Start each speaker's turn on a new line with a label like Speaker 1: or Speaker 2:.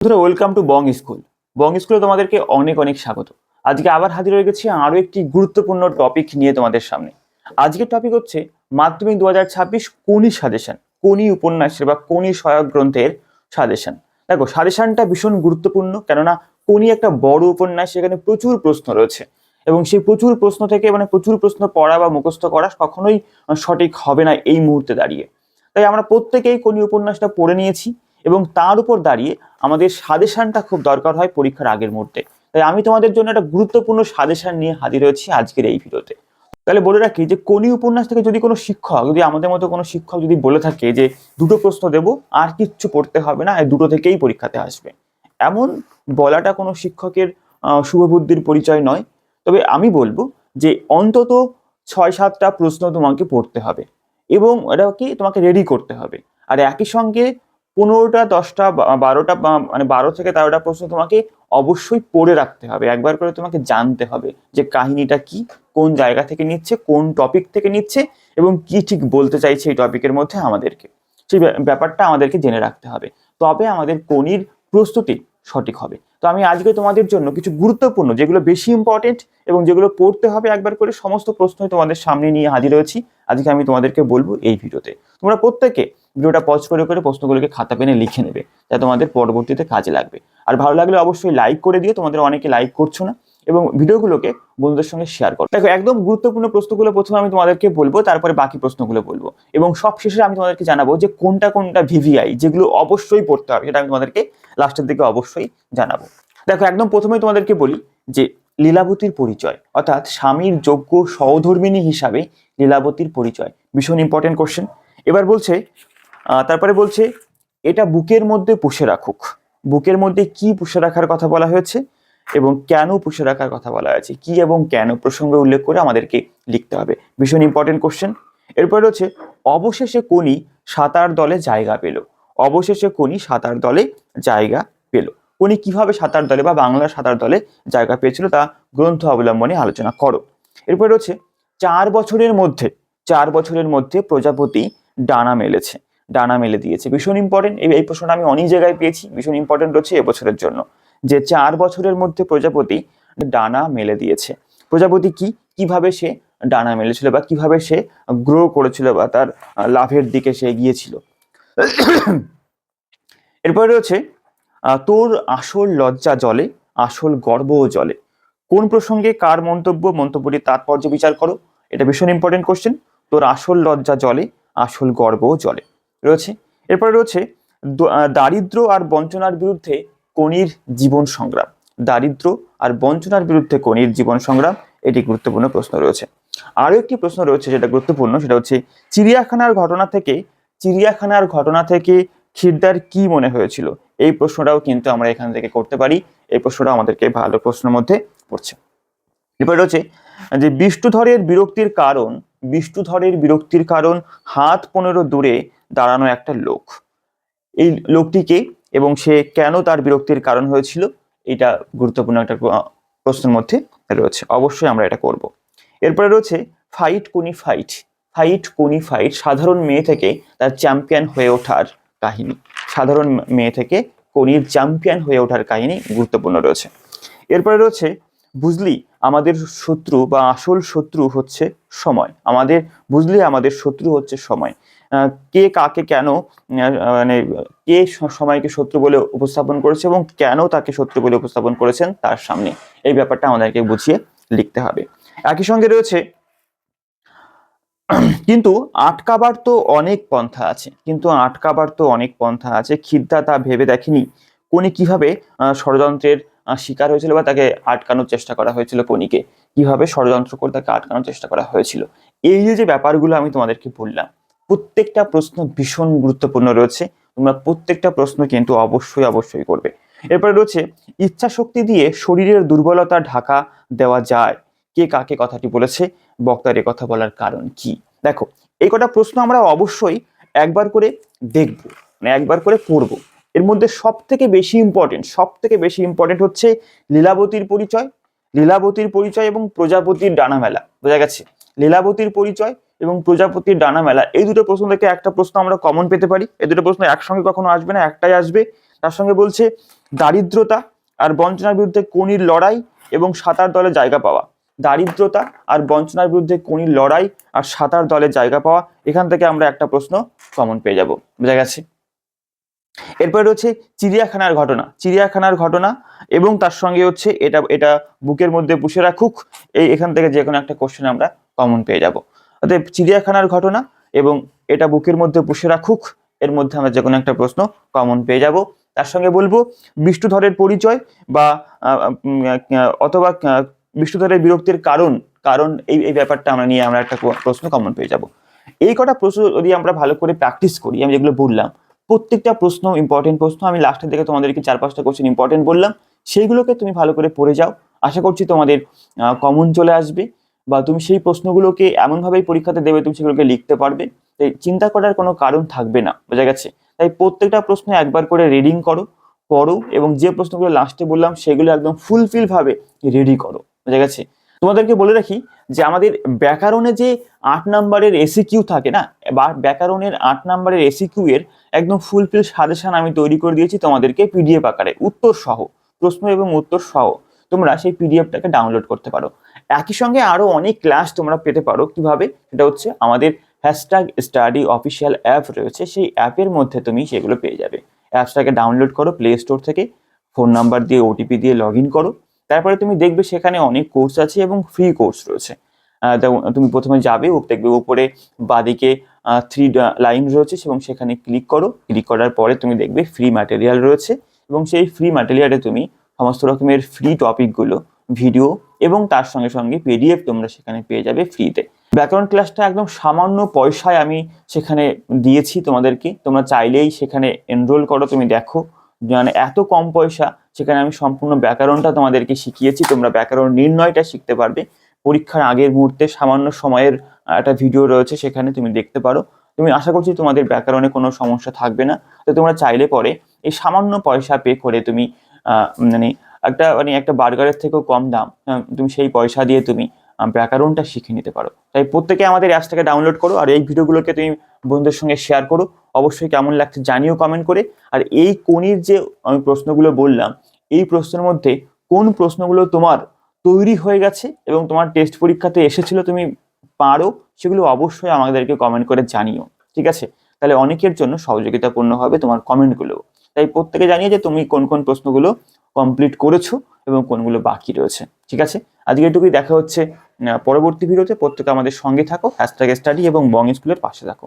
Speaker 1: বন্ধুরা welcome to Bong school Bong স্কুলে তোমাদেরকে অনেক অনেক স্বাগত। আজকে আবার হাজির হয়ে গেছি আরও একটি গুরুত্বপূর্ণ টপিক নিয়ে তোমাদের সামনে। আজকের টপিক হচ্ছে মাধ্যমিক দু হাজার ছাব্বিশ কোনি সাজেশন কোনি উপন্যাসের বা কোনি সহায়ক গ্রন্থের সাজেশন দেখো সাজেশনটা ভীষণ গুরুত্বপূর্ণ, কেননা কোনি একটা বড় উপন্যাস সেখানে প্রচুর প্রশ্ন রয়েছে। এবং সেই প্রচুর প্রশ্ন থেকে মানে প্রচুর প্রশ্ন পড়া বা মুখস্থ করা কখনোই সঠিক হবে না এই মুহূর্তে দাঁড়িয়ে। তাই আমরা প্রত্যেকেই কোনি উপন্যাসটা পড়ে নিয়েছি। এবং তার উপর দাঁড়িয়ে আমাদের সাজেশনটা খুব দরকার হয় পরীক্ষার আগের মুহূর্তে। তাই আমি তোমাদের জন্য একটা গুরুত্বপূর্ণ সাজেশন নিয়ে হাজির হয়েছি আজকের এই ভিডিওতে। তাহলে বলে রাখি যে কোনি উপন্যাস থেকে যদি কোনো শিক্ষক, যদি আমাদের মতো কোনো শিক্ষক যদি বলে থাকে যে দুটো প্রশ্ন দেব, আর কিচ্ছু পড়তে হবে না দুটো থেকেই পরীক্ষাতে আসবে। এমন বলাটা কোনো শিক্ষকের শুভবুদ্ধির পরিচয় নয়। তবে আমি বলব যে অন্তত ছয় সাতটা প্রশ্ন তোমাকে পড়তে হবে এবং এটা কি তোমাকে রেডি করতে হবে। আর একই সঙ্গে পনেরোটা, দশটা বারোটা মানে বারো থেকে তেরোটা প্রশ্ন তোমাকে অবশ্যই পড়ে রাখতে হবে। একবার করে তোমাকে জানতে হবে যে কাহিনীটা কি, কোন জায়গা থেকে নিচ্ছে, কোন টপিক থেকে নিচ্ছে এবং কি ঠিক বলতে চাইছে এই টপিকের মধ্যে আমাদেরকে। সেই ব্যাপারটা আমাদেরকে জেনে রাখতে হবে। তবে আমাদের কোনির প্রস্তুতি সঠিক হবে। তো আমি আজকে তোমাদের জন্য কিছু গুরুত্বপূর্ণ, যেগুলো বেশি ইম্পর্টেন্ট এবং যেগুলো পড়তে হবে একবার করে, সমস্ত প্রশ্নই তোমাদের সামনে নিয়ে হাজির হয়েছি। আজকে আমি তোমাদেরকে বলব এই ভিডিওতে। তোমরা প্রত্যেকে ভিডিওটা পজ করে করে প্রশ্নগুলোকে খাতা পেনে লিখে নেবে, যা তোমাদের পরবর্তীতে কাজে লাগবে। আর ভালো লাগলে অবশ্যই লাইক করে দিও, তোমাদের অনেকে লাইক করছ না। এবং ভিডিওগুলোকে বন্ধুদের সঙ্গে শেয়ার করো। দেখো, একদম গুরুত্বপূর্ণ প্রশ্নগুলো প্রথমে আমি তোমাদেরকে বলব, তারপরে বাকি প্রশ্নগুলো বলব। এবং সব শেষে আমি তোমাদেরকে জানাব যে কোনটা কোনটা ভিভিআই, যেগুলো অবশ্যই পড়তে হবে, সেটা আমি তোমাদেরকে লাস্টের দিকে অবশ্যই জানাব। দেখো, একদম প্রথমে তোমাদেরকে বলি যে লীলাবতীর পরিচয়, অর্থাৎ স্বামীর যোগ্য সহধর্মিণী হিসাবে লীলাবতীর পরিচয়, ভীষণ ইম্পর্টেন্ট কোশ্চেন এবার বলছে তারপরে বলছে, এটা বুকের মধ্যে পুষে রাখুক। বুকের মধ্যে কি পুষে রাখার কথা বলা হয়েছে? এবং কেন পুষে রাখার কথা বলা হয়েছে? কি এবং কেন প্রসঙ্গে উল্লেখ করে আমাদেরকে লিখতে হবে। ভীষণ ইম্পর্টেন্ট কোশ্চেন এরপরে হচ্ছে, অবশেষে কোনি সাঁতার দলে জায়গা পেল। অবশেষে কোনি সাঁতার দলে জায়গা পেল। কোনি কীভাবে সাঁতার দলে বা বাংলার সাঁতার দলে জায়গা পেয়েছিল তা গ্রন্থ অবলম্বনে আলোচনা করো। এরপরে হচ্ছে, চার বছরের মধ্যে, চার বছরের মধ্যে প্রজাপতি ডানা মেলেছে। ডানা মেলে দিয়েছে। ভীষণ ইম্পর্টেন্ট এই প্রশ্নটা আমি অনেক জায়গায় পেয়েছি। ভীষণ ইম্পর্টেন্ট হচ্ছে এবছরের জন্য। যে চার বছরের মধ্যে প্রজাপতি ডানা মেলে দিয়েছে। প্রজাপতি কি? কীভাবে সে ডানা মেলেছিল বা কীভাবে সে গ্রো করেছিল বা তার লাভের দিকে সে গিয়েছিল এরপরে রয়েছে তোর আসল লজ্জা জলে, আসল গর্বও জলে। কোন প্রসঙ্গে কার মন্তব্য মন্তব্যটির তাৎপর্য বিচার করো? এটা ভীষণ ইম্পর্টেন্ট কোশ্চেন তোর আসল লজ্জা জলে, আসল গর্বও জলে। রয়েছে। এরপরে রয়েছে দারিদ্র আর বঞ্চনার বিরুদ্ধে কনির জীবন সংগ্রাম। দারিদ্র আর বঞ্চনার বিরুদ্ধে কনির জীবন সংগ্রাম, এটি গুরুত্বপূর্ণ প্রশ্ন রয়েছে। আরও একটি প্রশ্ন রয়েছে যেটা গুরুত্বপূর্ণ, সেটা হচ্ছে, চিড়িয়াখানার ঘটনা থেকে, চিড়িয়াখানার ঘটনা থেকে খিরদার কি মনে হয়েছিল? এই প্রশ্নটাও কিন্তু আমরা এখান থেকে করতে পারি। এই প্রশ্নটা আমাদেরকে ভালো প্রশ্নের মধ্যে পড়ছে। এরপরে রয়েছে যে, বিষ্ণুধরের বিরক্তির কারণ, বিষ্ণুধরের বিরক্তির কারণ হাত পনেরো দূরে দাঁড়ানো একটা লোক। এই লোকটিকে এবং সে কেন তার বিরক্তির কারণ হয়েছিল, এটা গুরুত্বপূর্ণ একটা প্রশ্নের মধ্যে রয়েছে। অবশ্যই আমরা এটা করব। এরপরে রয়েছে fight Koni fight fight Koni fight সাধারণ মেয়ে থেকে তার চ্যাম্পিয়ন হয়ে ওঠার কাহিনী। সাধারণ মেয়ে থেকে কোনির চ্যাম্পিয়ন হয়ে ওঠার কাহিনী গুরুত্বপূর্ণ রয়েছে। এরপরে রয়েছে, বুঝলি আমাদের শত্রু বা আসল শত্রু হচ্ছে সময়। আমাদের, বুঝলি আমাদের শত্রু হচ্ছে সময়। কে কাকে কেন মানে কে সময়কে শত্রু বলে উপস্থাপন করেছে এবং কেন তাকে শত্রু বলে উপস্থাপন করেছেন তার সামনে। এই ব্যাপারটা আমাদেরকে বুঝিয়ে লিখতে হবে। একই সঙ্গে রয়েছে, কিন্তু আটকাবার তো অনেক পন্থা আছে। কিন্তু আটকাবার তো অনেক পন্থা আছে। খিদ্দা তা ভেবে দেখেনি কোনি কীভাবে ষড়যন্ত্রের শিকার হয়েছিল বা তাকে আটকানোর চেষ্টা করা হয়েছিল কোনিকে। কীভাবে ষড়যন্ত্র করে তাকে আটকানোর চেষ্টা করা হয়েছিল। এই যে ব্যাপারগুলো আমি তোমাদেরকে বললাম প্রত্যেকটা প্রশ্ন ভীষণ গুরুত্বপূর্ণ রয়েছে। তোমরা প্রত্যেকটা প্রশ্ন কিন্তু অবশ্যই অবশ্যই করবে। এরপরে রয়েছে ইচ্ছা শক্তি দিয়ে শরীরের দুর্বলতা ঢাকা দেওয়া যায়। কে কাকে কথাটি বলেছে? বক্তার এ কথা বলার কারণ কি? দেখো, এই কটা প্রশ্ন আমরা অবশ্যই একবার করে দেখব মানে একবার করে পড়ব। এর মধ্যে সব থেকে বেশি ইম্পর্টেন্ট সব থেকে বেশি ইম্পর্টেন্ট হচ্ছে লীলাবতীর পরিচয় লীলাবতীর পরিচয় এবং প্রজাপতির ডানা মেলা। বোঝা গেছে? লীলাবতীর পরিচয় এবং প্রজাপতির ডানা মেলা। এই দুটো প্রশ্ন থেকে একটা প্রশ্ন আমরা কমন পেতে পারি। এই দুটো প্রশ্ন একসঙ্গে কখনো আসবে না, একটাই আসবে। তার সঙ্গে বলছে, দারিদ্রতা আর বঞ্চনার বিরুদ্ধে কোনির লড়াই এবং সাঁতার দলে জায়গা পাওয়া। দারিদ্রতা আর বঞ্চনার বিরুদ্ধে কোনির লড়াই আর সাঁতার দলে জায়গা পাওয়া, এখান থেকে আমরা একটা প্রশ্ন কমন পেয়ে যাব। বোঝা গেছে? এরপরে রয়েছে চিড়িয়াখানার ঘটনা। চিড়িয়াখানার ঘটনা এবং তার সঙ্গে হচ্ছে এটা এটা বুকের মধ্যে পুষে রাখুক। এই এখান থেকে যে কোনো একটা কোশ্চেন আমরা কমন পেয়ে যাব। অতএব চিড়িয়াখানার ঘটনা এবং এটা বুকের মধ্যে পুষে রাখুক, এর মধ্যে আমরা যে কোনো একটা প্রশ্ন কমন পেয়ে যাব। তার সঙ্গে বলব, বিষ্ণুধরের পরিচয় বা অথবা বিষ্ণুধরের বিরক্তির কারণ কারণ এই এই ব্যাপারটা আমরা নিয়ে আমরা একটা প্রশ্ন কমন পেয়ে যাব। এই কটা প্রশ্ন যদি আমরা ভালো করে প্র্যাকটিস করি, আমি যেগুলো বললাম, প্রত্যেকটা প্রশ্ন ইম্পর্টেন্ট প্রশ্ন, আমি লাস্টের দিকে তোমাদেরকে চার পাঁচটা কোশ্চেন ইম্পর্টেন্ট বললাম, সেইগুলোকে তুমি ভালো করে পড়ে যাও। আশা করছি তোমাদের কমন চলে আসবে। বা তুমি সেই প্রশ্নগুলোকে এমনভাবেই পরীক্ষাতে দেবে তুমি সেগুলোকে লিখতে পারবে। তাই চিন্তা করার কোনো কারণ থাকবে না, বোঝা গেছে? তাই প্রত্যেকটা প্রশ্ন একবার করে রিডিং করো পড়ো এবং যে প্রশ্নগুলো লাস্টে বললাম সেগুলো একদম ফুলফিলভাবে রেডি করো, বোঝা গেছে? তোমাদেরকে বলে রাখি যে আমাদের ব্যাকরণে যে আট নাম্বারের এসি কিউ থাকে না, বা ব্যাকরণের আট নাম্বারের এসি কিউ এর একদম ফুলফিল সাজেশন আমি তৈরি করে দিয়েছি তোমাদেরকে পিডিএফ আকারে উত্তর সহ প্রশ্ন এবং উত্তর সহ তোমরা সেই পিডিএফটাকে ডাউনলোড করতে পারো। একই সঙ্গে আরও অনেক ক্লাস তোমরা পেতে পারো। কীভাবে? সেটা হচ্ছে আমাদের হ্যাশট্যাগ স্টাডি অফিসিয়াল অ্যাপ রয়েছে। সেই অ্যাপের মধ্যে তুমি সেগুলো পেয়ে যাবে। অ্যাপসটাকে ডাউনলোড করো প্লে স্টোর থেকে। ফোন নাম্বার দিয়ে ওটিপি দিয়ে লগ ইন করো। তারপরে তুমি দেখবে সেখানে অনেক কোর্স আছে এবং ফ্রি কোর্স রয়েছে। তুমি প্রথমে যাবে দেখবে উপরে বাদিকে থ্রি লাইন রয়েছে এবং সেখানে ক্লিক করো। ক্লিক করার পরে তুমি দেখবে ফ্রি ম্যাটেরিয়াল রয়েছে এবং সেই ফ্রি ম্যাটেরিয়ালে তুমি সমস্ত রকমের ফ্রি টপিকগুলো ভিডিও এবং তার সঙ্গে সঙ্গে পিডিএফ তোমরা সেখানে পেয়ে যাবে ফ্রিতে। ব্যাকরণ ক্লাসটা একদম সামান্য পয়সায় আমি সেখানে দিয়েছি তোমাদেরকে। তোমরা চাইলেই সেখানে এনরোল করো, তুমি দেখো। মানে এত কম পয়সা, সেখানে আমি সম্পূর্ণ ব্যাকরণটা তোমাদেরকে শিখিয়েছি। তোমরা ব্যাকরণ নির্ণয়টা শিখতে পারবে। পরীক্ষার আগের মুহূর্তে সামান্য সময়ের একটা ভিডিও রয়েছে, সেখানে তুমি দেখতে পারো। তুমি আশা করছি তোমাদের ব্যাকরণে কোনো সমস্যা থাকবে না। তো তোমরা চাইলে পরে এই সামান্য পয়সা পে করে তুমি মানে একটা মানে একটা বার্গারের থেকেও কম দাম তুমি সেই পয়সা দিয়ে তুমি ব্যাকরণটা শিখে নিতে পারো। তাই প্রত্যেকে আমাদের অ্যাপসটাকে ডাউনলোড করো আর এই ভিডিওগুলোকে তুমি বন্ধুদের সঙ্গে শেয়ার করো। অবশ্যই কেমন লাগছে জানিও কমেন্ট করে। আর এই কোনির যে আমি প্রশ্নগুলো বললাম, এই প্রশ্নের মধ্যে কোন প্রশ্নগুলো তোমার তৈরি হয়ে গেছে এবং তোমার টেস্ট পরীক্ষাতে এসেছিল তুমি পারো, সেগুলো অবশ্যই আমাদেরকে কমেন্ট করে জানিও। ঠিক আছে? তাহলে অনেকের জন্য সহযোগিতাপূর্ণ হবে তোমার কমেন্টগুলো তাই প্রত্যেকে জানিয়ে যে তুমি কোন কোন প্রশ্নগুলো কমপ্লিট করেছ এবং কোনগুলো বাকি রয়েছে, ঠিক আছে? আজকে এটুকুই দেখা হচ্ছে পরবর্তী ভিডিওতে, প্রত্যেকে আমাদের সঙ্গে থাকো হ্যাশট্যাগ স্টাডি এবং বং স্কুলের পাশে থাকো।